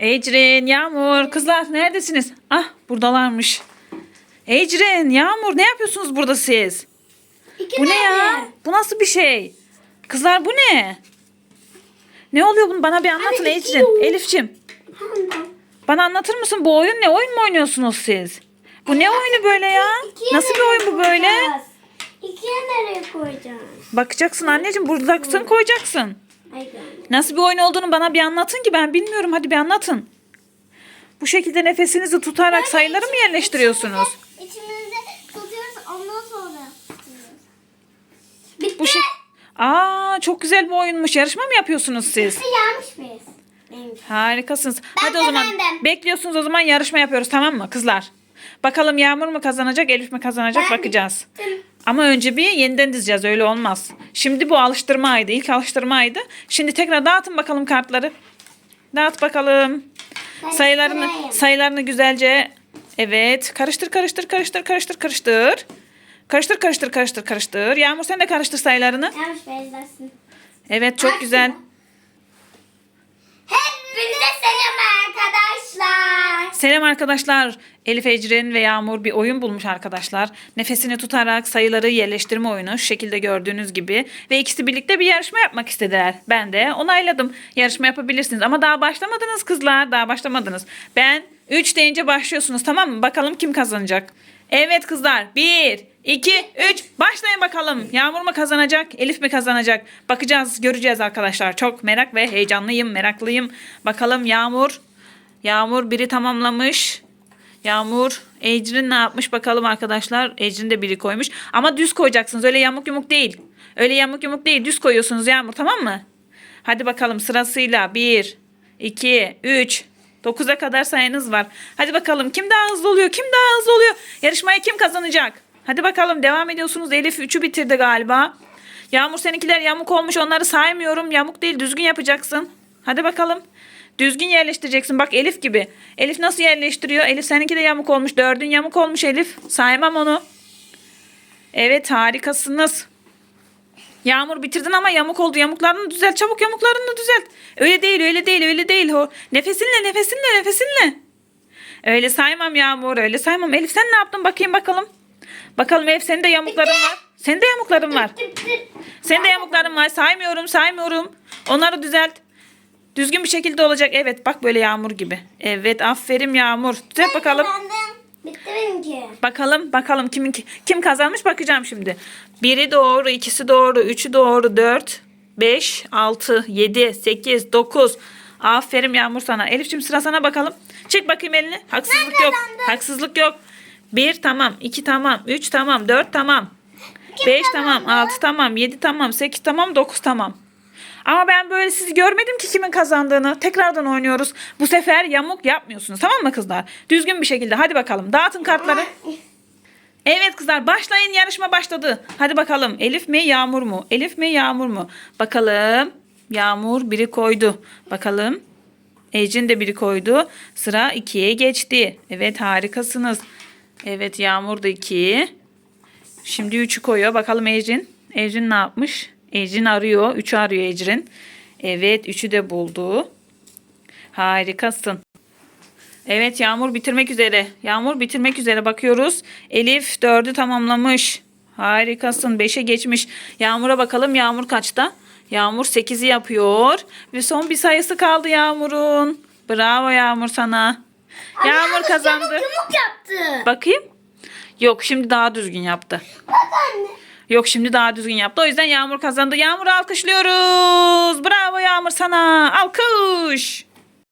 Ecrin, Yağmur, kızlar neredesiniz? Ah buradalarmış. Ecrin, Yağmur ne yapıyorsunuz burada siz? İki Bu ne ya? Bu nasıl bir şey? Kızlar bu ne? Ne oluyor bunu bana bir anlatın Ecrin. yok. Elifçim bana anlatır mısın bu oyun ne? Oyun mu oynuyorsunuz siz? Bu ne oyunu böyle ya? Nasıl bir oyun bu böyle? İkiye nereye koyacağız? Bakacaksın anneciğim buradaksın koyacaksın. Nasıl bir oyun olduğunu bana bir anlatın ki ben bilmiyorum. Hadi bir anlatın. Bu şekilde nefesinizi tutarak sayıları mı yerleştiriyorsunuz? İçimizde tutuyoruz ondan sonra tutuyoruz. Bitti. Bu şey... Aa çok güzel bir oyunmuş. Yarışma mı yapıyorsunuz siz? Bitti yanlış mıyız? Neymiş? Harikasınız. Ben Hadi o zaman kazandım. bekliyorsunuz o zaman yarışma yapıyoruz tamam mı kızlar? Bakalım Yağmur mu kazanacak, Elif mi kazanacak Ben bakacağız. bittim. Ama önce bir yeniden dizeceğiz öyle olmaz. Şimdi bu alıştırmaydı. ilk alıştırmaydı. Şimdi tekrar dağıtın bakalım kartları. Dağıt bakalım. Sayılarını sayılarını güzelce evet karıştır karıştır karıştır karıştır karıştır. Karıştır karıştır karıştır karıştır. Yağmur sen de karıştır sayılarını. Benzesin. Evet çok güzel. Hepinize selam arkadaşlar. Selam arkadaşlar. Elif Ecrin ve Yağmur bir oyun bulmuş arkadaşlar. Nefesini tutarak sayıları yerleştirme oyunu şu şekilde gördüğünüz gibi. Ve ikisi birlikte bir yarışma yapmak istediler. Ben de onayladım. Yarışma yapabilirsiniz ama daha başlamadınız kızlar. Daha başlamadınız. Ben 3 deyince başlıyorsunuz tamam mı? Bakalım kim kazanacak. Evet kızlar 1, 2, 3 başlayın bakalım. Yağmur mu kazanacak, Elif mi kazanacak? Bakacağız, göreceğiz arkadaşlar. Çok merak ve heyecanlıyım, meraklıyım. Bakalım Yağmur Yağmur biri tamamlamış. Yağmur, Ecrin ne yapmış bakalım arkadaşlar. Ecrin de biri koymuş. Ama düz koyacaksınız. Öyle yamuk yumuk değil. Öyle yamuk yumuk değil. Düz koyuyorsunuz Yağmur tamam mı? Hadi bakalım sırasıyla. 1, 2, 3, 9'a kadar sayınız var. Hadi bakalım kim daha hızlı oluyor? Kim daha hızlı oluyor? Yarışmayı kim kazanacak? Hadi bakalım devam ediyorsunuz. Elif 3'ü bitirdi galiba. Yağmur seninkiler yamuk olmuş. Onları saymıyorum. Yamuk değil düzgün yapacaksın. Hadi bakalım. Düzgün yerleştireceksin. Bak Elif gibi. Elif nasıl yerleştiriyor? Elif seninki de yamuk olmuş. Dördün yamuk olmuş Elif. Saymam onu. Evet harikasınız. Yağmur bitirdin ama yamuk oldu. Yamuklarını düzelt. Çabuk yamuklarını düzelt. Öyle değil öyle değil öyle değil. O. Nefesinle nefesinle nefesinle. Öyle saymam Yağmur öyle saymam. Elif sen ne yaptın bakayım bakalım. Bakalım Elif senin de yamukların var. Senin de yamukların var. Senin de yamukların var. Saymıyorum saymıyorum. Onları düzelt. Düzgün bir şekilde olacak. Evet bak böyle yağmur gibi. Evet aferin yağmur. Düzelt bakalım. Kazandım. Bitti benimki. Bakalım bakalım kimin kim kazanmış bakacağım şimdi. Biri doğru, ikisi doğru, üçü doğru, dört, beş, altı, yedi, sekiz, dokuz. Aferin Yağmur sana. Elif'ciğim sıra sana bakalım. Çek bakayım elini. Haksızlık Ben yok. kazandım. Haksızlık yok. Bir tamam, iki tamam, üç tamam, dört tamam. Beş tamam, altı tamam, yedi tamam, sekiz tamam, dokuz tamam. Ama ben böyle sizi görmedim ki kimin kazandığını. Tekrardan oynuyoruz. Bu sefer yamuk yapmıyorsunuz. Tamam mı kızlar? Düzgün bir şekilde. Hadi bakalım. Dağıtın kartları. Evet kızlar başlayın yarışma başladı. Hadi bakalım Elif mi Yağmur mu? Elif mi Yağmur mu? Bakalım Yağmur biri koydu. Bakalım Ecin de biri koydu. Sıra ikiye geçti. Evet harikasınız. Evet Yağmur da iki. Şimdi üçü koyuyor. Bakalım Ecin. Ecin ne yapmış? Ecin arıyor. Üçü arıyor Ecrin. Evet üçü de buldu. Harikasın. Evet Yağmur bitirmek üzere. Yağmur bitirmek üzere bakıyoruz. Elif dördü tamamlamış. Harikasın. Beşe geçmiş. Yağmur'a bakalım. Yağmur kaçta? Yağmur sekizi yapıyor. Ve son bir sayısı kaldı Yağmur'un. Bravo Yağmur sana. Yağmur Yalnız kazandı. Yamuk yumuk yaptı. Bakayım. Yok şimdi daha düzgün yaptı. Bak anne. Yok şimdi daha düzgün yaptı. O yüzden Yağmur kazandı. Yağmur'u alkışlıyoruz. Bravo Yağmur sana. Alkış.